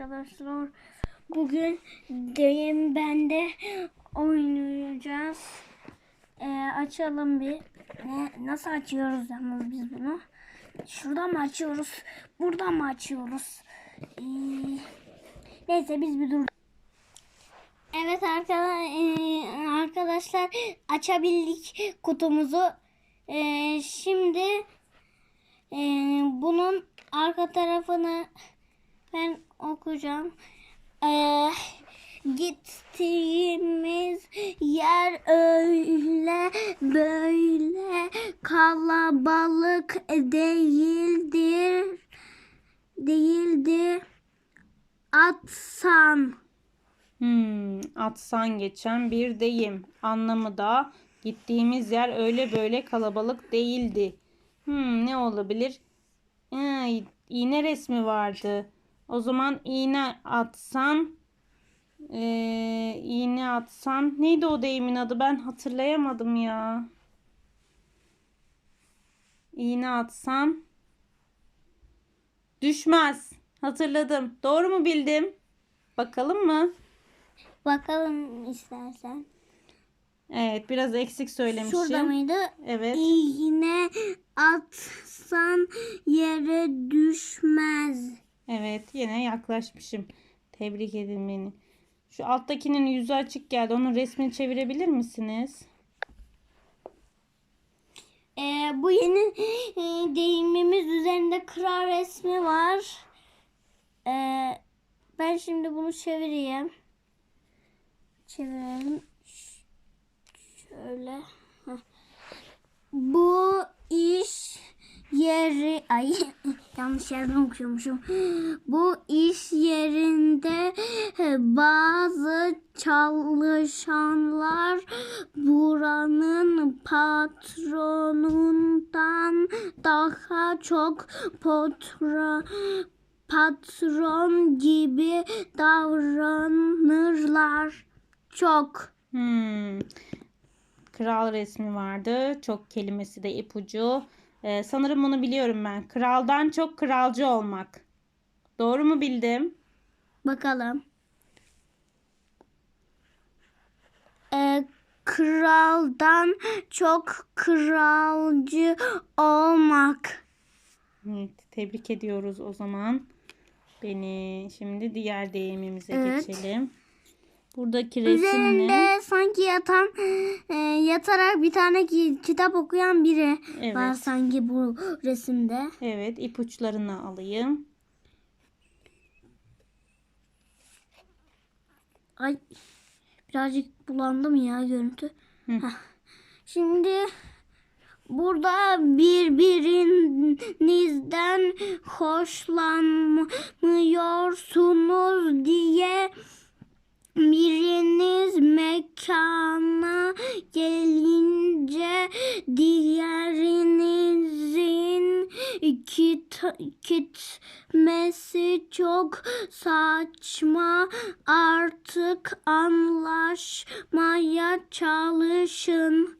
arkadaşlar. Bugün deyim bende oynayacağız. Ee, açalım bir. Ne, nasıl açıyoruz yalnız biz bunu? Şuradan mı açıyoruz? Buradan mı açıyoruz? Ee, neyse biz bir dur. Evet arkadaşlar, arkadaşlar açabildik kutumuzu. Ee, şimdi e, bunun arka tarafını ben okuyacağım. Ee, gittiğimiz yer öyle böyle kalabalık değildir. Değildi. Atsan. Hmm, atsan geçen bir deyim. Anlamı da gittiğimiz yer öyle böyle kalabalık değildi. Hmm, ne olabilir? Ha, iğne resmi vardı. O zaman iğne atsan eee, iğne atsan neydi o deyimin adı? Ben hatırlayamadım ya. İğne atsan düşmez. Hatırladım. Doğru mu bildim? Bakalım mı? Bakalım istersen. Evet biraz eksik söylemişim. Şurada mıydı? Evet. İğne atsan yere 80'e yaklaşmışım. Tebrik edin beni. Şu alttakinin yüzü açık geldi. Onun resmini çevirebilir misiniz? Ee, bu yeni e, deyimimiz üzerinde kral resmi var. Ee, ben şimdi bunu çevireyim. Çevirelim. Şöyle. Heh. Bu iş yeri ay yanlış yerden okuyormuşum. Bu iş yerinde bazı çalışanlar buranın patronundan daha çok potra, patron gibi davranırlar. Çok. Hmm. Kral resmi vardı. Çok kelimesi de ipucu. Ee, sanırım bunu biliyorum ben. Kraldan çok kralcı olmak. Doğru mu bildim? Bakalım. Ee, kraldan çok kralcı olmak. Evet, tebrik ediyoruz o zaman. Beni şimdi diğer deyimimize Evet. geçelim. Buradaki resim ne? Üzerinde sanki yatan e, yatarak bir tane ki, kitap okuyan biri Evet. var sanki bu resimde. Evet, ipuçlarını alayım. Ay birazcık bulandı mı ya görüntü? Şimdi burada birbirinizden hoşlanmıyorsunuz diye biriniz mekana gelince diğerinizin git, gitmesi çok saçma. Artık anlaşmaya çalışın.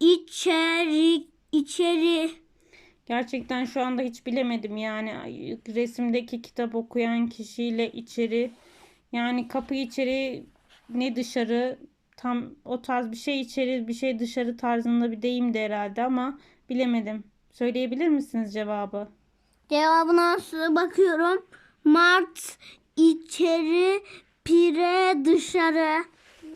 İçeri içeri. Gerçekten şu anda hiç bilemedim yani. Resimdeki kitap okuyan kişiyle içeri yani kapı içeri ne dışarı tam o tarz bir şey içeri bir şey dışarı tarzında bir deyimdi herhalde ama bilemedim. Söyleyebilir misiniz cevabı? Cevabına bakıyorum. Mart içeri, pire dışarı.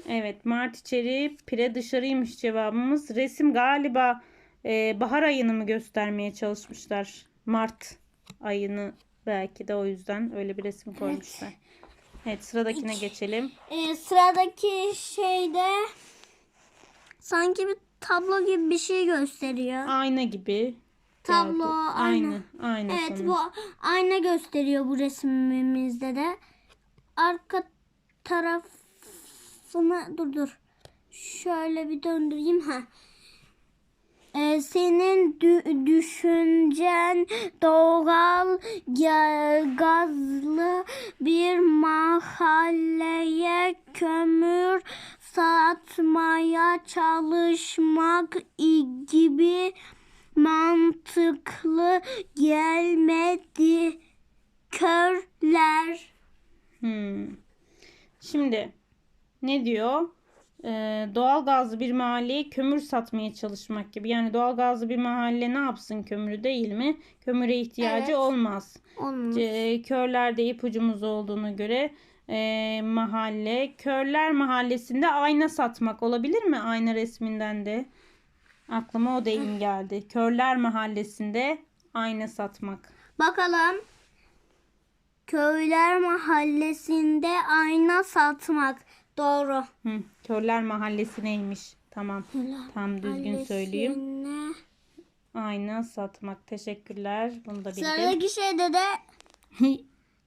Evet Mart içeri pire dışarıymış cevabımız. Resim galiba e, bahar ayını mı göstermeye çalışmışlar. Mart ayını belki de o yüzden öyle bir resim koymuşlar. Evet sıradakine geçelim. Ee, sıradaki şeyde sanki bir tablo gibi bir şey gösteriyor. Ayna gibi. Tablo, geldi. ayna. Ayna. Ayna Evet sanırım. bu ayna gösteriyor bu resmimizde de. Arka tarafını dur dur. Şöyle bir döndüreyim ha. Ee, senin dü- düşüncen doğal ga- gazlı bir mahalleye kömür satmaya çalışmak gibi mantıklı gelmedi. Körler Hmm. Şimdi ne diyor? Doğal gazlı bir mahalleye kömür satmaya çalışmak gibi. Yani doğal gazlı bir mahalle ne yapsın kömürü değil mi? Kömüre ihtiyacı Evet. olmaz. Olmuş. E, körlerde ipucumuz olduğunu göre e, mahalle. Körler mahallesinde ayna satmak olabilir mi? Ayna resminden de. Aklıma o deyim geldi. Körler mahallesinde ayna satmak. Bakalım. Köyler mahallesinde ayna satmak. Doğru. Hı, körler mahallesi neymiş? Tamam. Tam düzgün söyleyeyim. Ayna satmak. Teşekkürler. Bunu da bildim. Sıradaki şeyde de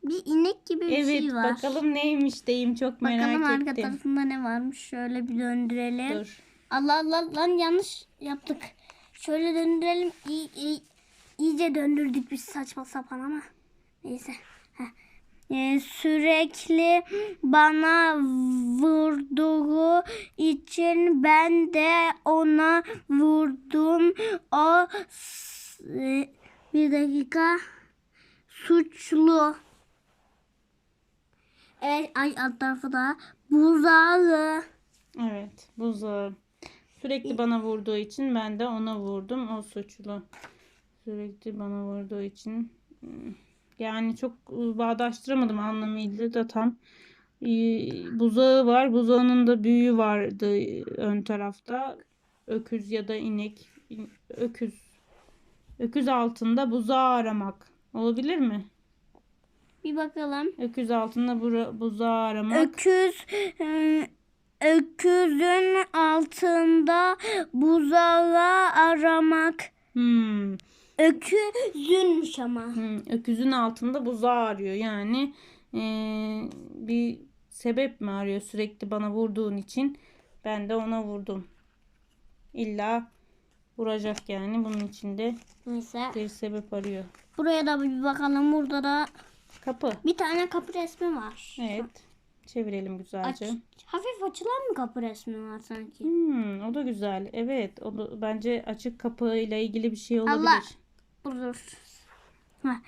bir inek gibi bir evet şey var. bakalım neymiş deyim çok merak Bakalım arka ettim. tarafında ne varmış. Şöyle bir döndürelim. Dur. Allah Allah lan yanlış yaptık. Şöyle döndürelim. İyi, iyi, iyice döndürdük biz saçma sapan ama. Neyse. Heh. Ee, sürekli bana vurduğu için ben de ona vurdum. O s- bir dakika suçlu. Evet, ay alt tarafı da buzağı. Evet, buzağı. Sürekli bana vurduğu için ben de ona vurdum. O suçlu. Sürekli bana vurduğu için. Yani çok e, bağdaştıramadım anlamıyla da tam. Buzağı var. Buzağının da büyüğü vardı e, ön tarafta. Öküz ya da inek. İn- Öküz. Öküz altında buzağı aramak. Olabilir mi? Bir bakalım. Öküz altında bura- buzağı aramak. Öküz e, öküzün altında buzağı aramak. Hmm. Öküzünmüş ama. Hmm, öküzün altında buzağı arıyor. Yani eee, bir sebep mi arıyor sürekli bana vurduğun için? Ben de ona vurdum. İlla vuracak yani. Bunun içinde Neyse. bir sebep arıyor. Buraya da bir bakalım. Burada da Kapı. bir tane kapı resmi var. Evet. Çevirelim Aç, güzelce. hafif açılan mı kapı resmi var sanki? Hmm, o da güzel. Evet. O da, bence açık kapı ile ilgili bir şey olabilir. Allah. Dur. Heh.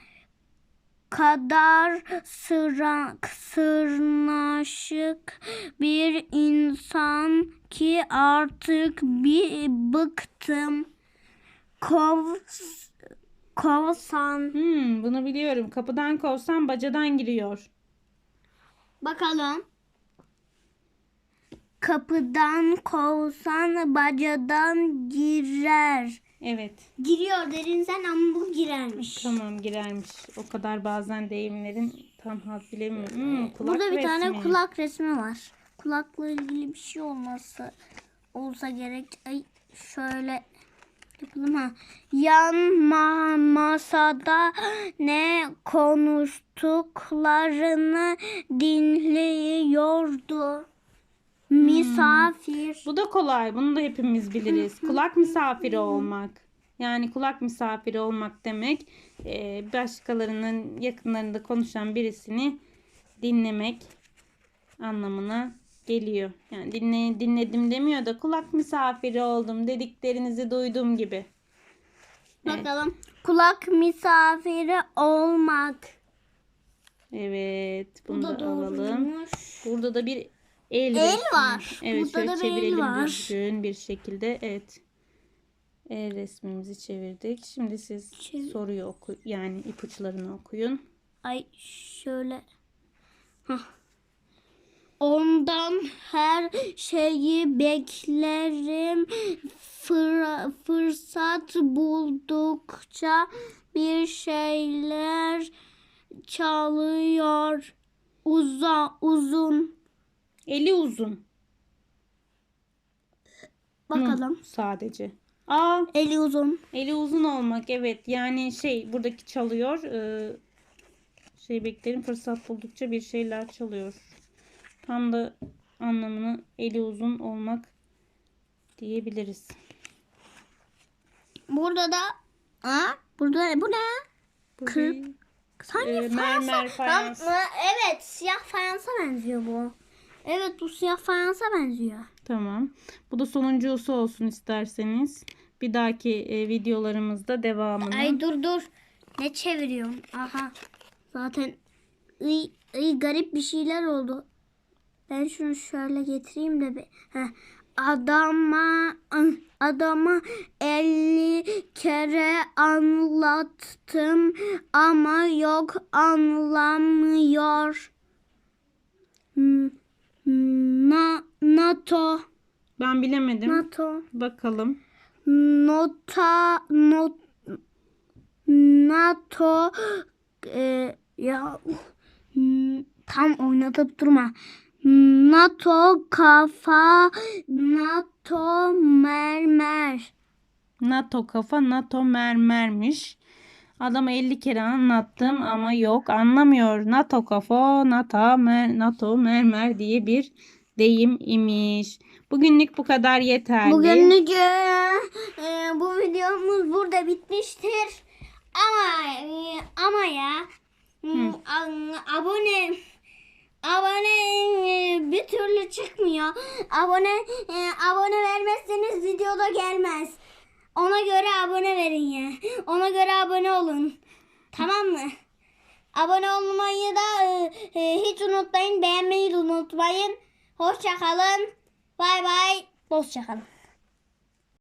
kadar sıra, sırnaşık bir insan ki artık bir bıktım. Kov, kovsan. Hmm, bunu biliyorum. Kapıdan kovsan bacadan giriyor. Bakalım. Kapıdan kovsan bacadan girer. Evet. Giriyor dedin sen ama bu girermiş. Tamam girermiş. O kadar bazen deyimlerin tam hat bilemiyorum. Hmm, kulak Burada bir tane resmi. kulak resmi var. Kulakla ilgili bir şey olması olsa gerek. Ay şöyle yapalım ha. Yan ma- masada ne konuştuklarını dinliyordu. Misafir. Bu da kolay. Bunu da hepimiz biliriz. Kulak misafiri olmak. Yani kulak misafiri olmak demek e, başkalarının yakınlarında konuşan birisini dinlemek anlamına geliyor. Yani dinle, dinledim demiyor da kulak misafiri oldum dediklerinizi duydum gibi. Bakalım. Kulak misafiri olmak. Evet. Bu Bunu da da alalım. doğruymuş. Burada da bir el, El resmi. var. Evet Burada şöyle çevirelim var. düzgün bir şekilde. Evet. El resmimizi çevirdik. Şimdi siz Çevir. soruyu oku yani ipuçlarını okuyun. Ay şöyle. Hah. Ondan her şeyi beklerim. Fır- fırsat buldukça bir şeyler çalıyor. Uza, uzun. Eli uzun. Bakalım. Hı, sadece. Aa, Eli uzun. eli uzun olmak evet. Yani şey buradaki çalıyor. Ee, şey beklerim fırsat buldukça bir şeyler çalıyor. Tam da anlamını eli uzun olmak diyebiliriz. Burada da Aa, burada bu ne? Bu Kır- bir, Sanki e, mermer fayans. Tam- evet siyah fayansa benziyor bu. Evet bu siyah fayansa benziyor. Tamam. Bu da sonuncusu olsun isterseniz. Bir dahaki e, videolarımızda devamını. Ay dur dur. Ne çeviriyorum? Aha. Zaten ıy, ıy, garip bir şeyler oldu. Ben şunu şöyle getireyim de bir. Heh. Adama adama 50 kere anlattım ama yok anlamıyor. Hmm, Na, NATO Ben bilemedim. NATO Bakalım. Nota not NATO e, ya tam oynatıp durma. NATO kafa NATO mermer. NATO kafa NATO mermermiş. Adama 50 kere anlattım ama yok anlamıyor. NATO kafa NATO, mer, NATO mermer diye bir deyim imiş. Bugünlük bu kadar yeterli. Bugünlük e, e, bu videomuz burada bitmiştir. Ama e, ama ya a- abone abone e, bir türlü çıkmıyor. Abone e, abone vermezseniz videoda gelmez. Ona göre abone verin ya. Ona göre abone olun. Tamam mı? Abone olmayı da e, e, hiç unutmayın. Beğenmeyi de unutmayın. Hoşça kalın. Bay bay. Hoşça kalın.